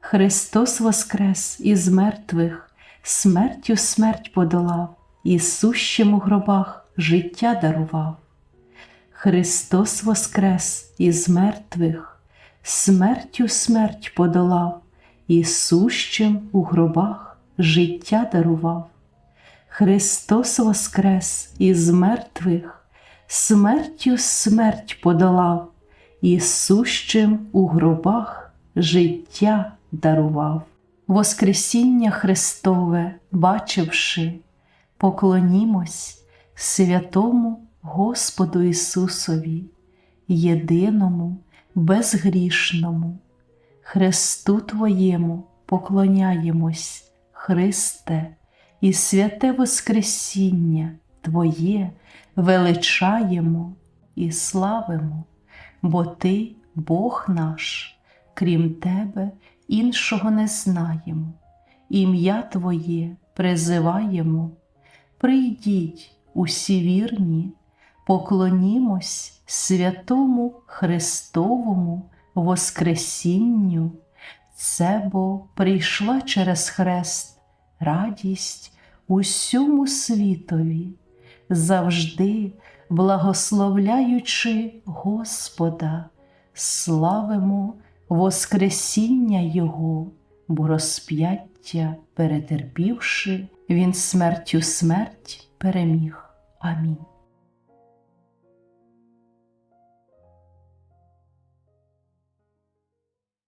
Христос воскрес із мертвих, смертю смерть подолав, і сущим у гробах життя дарував. Христос воскрес із мертвих, смертю смерть подолав, і сущим у гробах життя дарував. Христос воскрес із мертвих, смертю смерть подолав, і сущим у гробах життя дарував. Воскресіння Христове, бачивши, поклонімось святому Господу Ісусові, єдиному, безгрішному, Христу Твоєму поклоняємось, Христе, і святе Воскресіння Твоє величаємо і славимо, бо Ти, Бог наш, крім Тебе, іншого не знаємо, ім'я Твоє призиваємо. Прийдіть усі вірні, поклонімось святому Христовому Воскресінню. Це бо прийшла через хрест радість усьому світові, завжди благословляючи Господа, славимо Воскресіння Його, бо розп'яття перетерпівши, Він смертю смерть переміг. Амінь.